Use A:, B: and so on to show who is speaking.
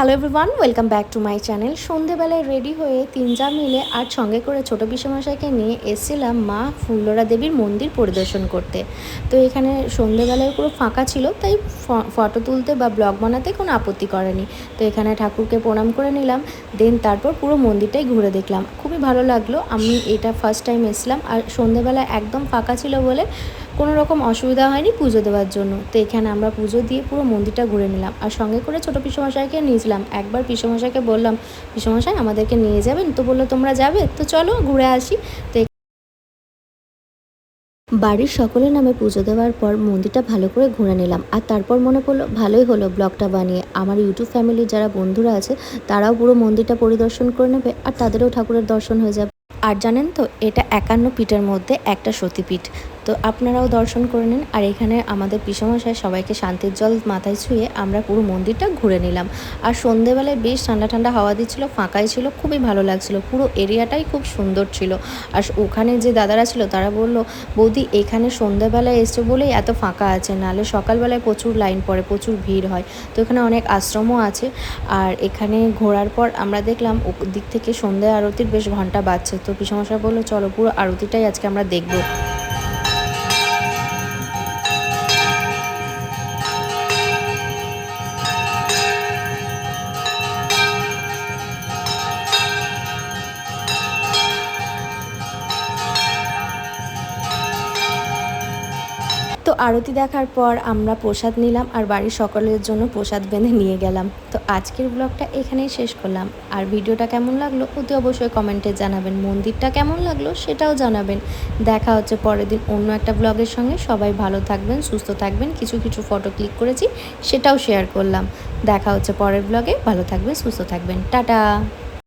A: Hello everyone welcome back to my channel সন্ধেবেলায় ready হয়ে তিনজা মিলে আর সঙ্গে করে ছোটো পিসেমশাইকে নিয়ে এসেছিলাম মা ফুল্লরা দেবীর মন্দির পরিদর্শন করতে। তো এখানে সন্ধেবেলায় পুরো ফাঁকা ছিল, তাই ফটো তুলতে বা ব্লগ বানাতে কোনো আপত্তি করেনি। তো এখানে ঠাকুরকে প্রণাম করে নিলাম দেন তারপর পুরো মন্দিরটাই ঘুরে দেখলাম। খুবই ভালো লাগল, আমি এটা ফার্স্ট টাইম এসেছিলাম আর সন্ধেবেলা একদম ফাঁকা ছিল বলে কোনো রকম অসুবিধা হয়নি পুজো দেওয়ার জন্য। তো এখানে আমরা পুজো দিয়ে পুরো মন্দিরটা ঘুরে নিলাম। আর সঙ্গে করে ছোটো পিসমশাইকে নিয়েছিলাম একবার পিসমশাইকে বললাম, পিসমশাই, আমাদেরকে নিয়ে যাবেন? তো বলল, তোমরা যাবে? তো চলো ঘুরে আসি। তো বাড়ির সকলের নামে পুজো দেওয়ার পর মন্দিরটা ভালো করে ঘুরে নিলাম। আর তারপর মনে পড়ল, ভালোই হলো ব্লগটা বানিয়ে। আমার ইউটিউব ফ্যামিলির যারা বন্ধুরা আছে, তারাও পুরো মন্দিরটা পরিদর্শন করে নেবে আর তাদেরও ঠাকুরের দর্শন হয়ে যাবে। আর জানেন তো, এটা একান্ন পিঠের মধ্যে একটা সতীপীঠ। তো আপনারাও দর্শন করে নিন। আর এখানে আমাদের পিসমশাই সবাইকে শান্তির জল মাথায় ছুঁয়ে আমরা পুরো মন্দিরটা ঘুরে নিলাম। আর সন্ধেবেলায় বেশ ঠান্ডা ঠান্ডা হাওয়া দিচ্ছিল, ফাঁকাই ছিল, খুবই ভালো লাগছিল। পুরো এরিয়াটাই খুব সুন্দর ছিল। আর ওখানে যে দাদারা ছিল, তারা বলল, বৌদি, এখানে সন্ধেবেলায় এসছে বলেই এত ফাঁকা আছে। নাহলে সকালবেলায় প্রচুর লাইন পড়ে, প্রচুর ভিড় হয়। তো এখানে অনেক আশ্রমও আছে। আর এখানে ঘোরার পর আমরা দেখলাম দিক থেকে সন্ধে আরতির বেশ ঘণ্টা বাজছে। তো পিসমশাই বলল, চলো পুরো আরতিটাই আজকে আমরা দেখব। তো আরতি দেখার পর আমরা প্রসাদ নিলাম আর বাড়ির সকলের জন্য প্রসাদ বেঁধে নিয়ে গেলাম। তো আজকের ব্লগটা এখানেই শেষ করলাম। আর ভিডিওটা কেমন লাগল অতি অবশ্যই কমেন্টে জানাবেন। মন্দিরটা কেমন লাগল সেটাও জানাবেন। দেখা হচ্ছে পরের দিন অন্য একটা ব্লগের সঙ্গে। সবাই ভালো থাকবেন, সুস্থ থাকবেন। কিছু কিছু ফটো ক্লিক করেছি, সেটাও শেয়ার করলাম। দেখা হচ্ছে পরের ব্লগে। ভালো থাকবেন, সুস্থ থাকবেন। টাটা!